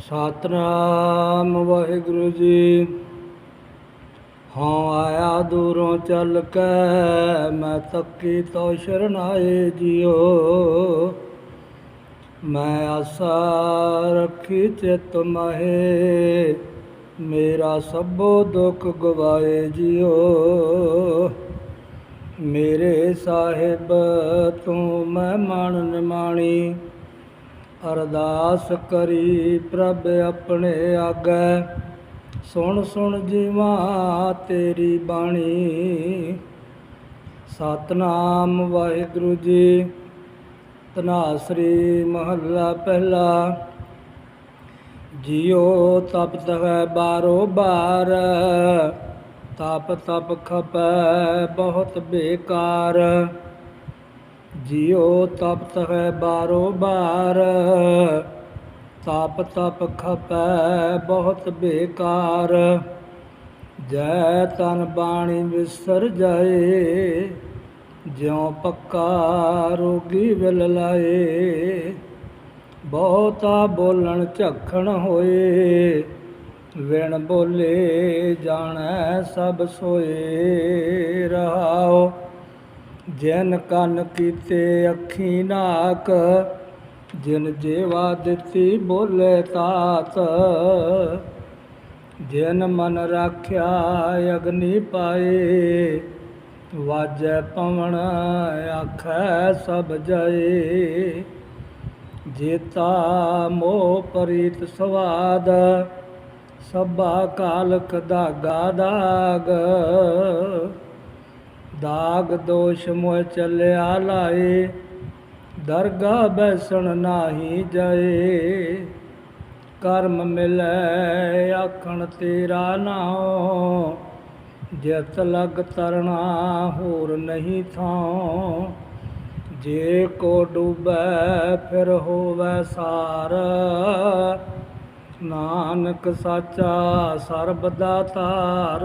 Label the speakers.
Speaker 1: ਸਤਨਾਮ ਵਾਹਿਗੁਰੂ ਜੀ। ਹਾਂ, ਆਇਆ ਦੂਰੋਂ ਚੱਲ ਕੇ ਮੈਂ ਤੱਕੀ ਤੋ ਸ਼ਰਨਾਏ ਜਿਓ। ਮੈਂ ਆਸਾ ਰੱਖੀ ਚਿਤ ਮਹੇ, ਮੇਰਾ ਸਭੋ ਦੁੱਖ ਗਵਾਏ ਜਿਓ। ਮੇਰੇ ਸਾਹਿਬ, ਤੂੰ ਮੈਂ ਮਨ ਨਿਮਾਣੀ ਅਰਦਾਸ ਕਰੀ ਪ੍ਰਭ ਆਪਣੇ ਆਗੇ। ਸੁਣ ਸੁਣ ਜੀਵਾ, ਤੇਰੀ ਬਾਣੀ। ਸਤਨਾਮ ਵਾਹਿਗੁਰੂ ਜੀ। ਤਨਾਸਰੀ ਮਹੱਲਾ ਪਹਿਲਾ। ਜਿਉ ਤਪਤ ਹੈ ਬਾਰੋ ਬਾਰ। ਤਪ ਤਪ ਖਪੈ ਬਹੁਤ ਬੇਕਾਰ। ਜਿਉ ਤਪਤ ਹੈ ਬਾਰੋ ਬਾਰ। ਤਪ ਤਪ ਖਪੈ ਬਹੁਤ ਬੇਕਾਰ। ਜੈ ਤਨ ਬਾਣੀ ਵਿਸਰ ਜਾਏ, ਜਿਉ ਪੱਕਾ ਰੋਗੀ ਵਿਲ ਲਾਏ। ਬਹੁਤਾ ਬੋਲਣ ਝਖਣ ਹੋਏ, ਵਿਣ ਬੋਲੇ ਜਾਣੈ ਸਭ ਸੋਏ। ਰਹਾਓ ਜਿਨ ਕੰਨ ਕੀਤੇ ਅੱਖੀ ਨਾਕ, ਜਿਨ ਜੇਵਾ ਦਿੱਤੀ ਬੋਲੇ ਤਾਤ, ਜਿਨ ਮਨ ਰਾਖਿਆ ਅਗਨੀ ਪਾਏ, ਵਾਜੈ ਪਵਣ ਆਖੈ ਸਭ ਜਏ। ਜੇਤਾ ਮੋਹ ਪ੍ਰੀਤ ਸਵਾਦ, ਸਭਾ ਕਾਲਕ ਦਾਗਾ ਦਾਗ। ਦਾਗ ਦੋਸ਼ ਮੋਹ ਚੱਲਿਆ ਲਾਏ, ਦਰਗਾ ਬੈਸਣ ਨਾਹੀ ਜਾਏ। ਕਰਮ ਮਿਲੈ ਆਖਣ ਤੇਰਾ ਨਾਉ, ਜਿਤ ਲਗ ਤਰਣਾ ਹੋਰ ਨਹੀਂ ਥਾਂ ਜੇ ਕੋ ਡੁਬੈ ਫਿਰ ਹੋਵੈ ਸਾਰ, ਨਾਨਕ ਸਾਚਾ ਸਰਬ ਦਾ ਤਾਰ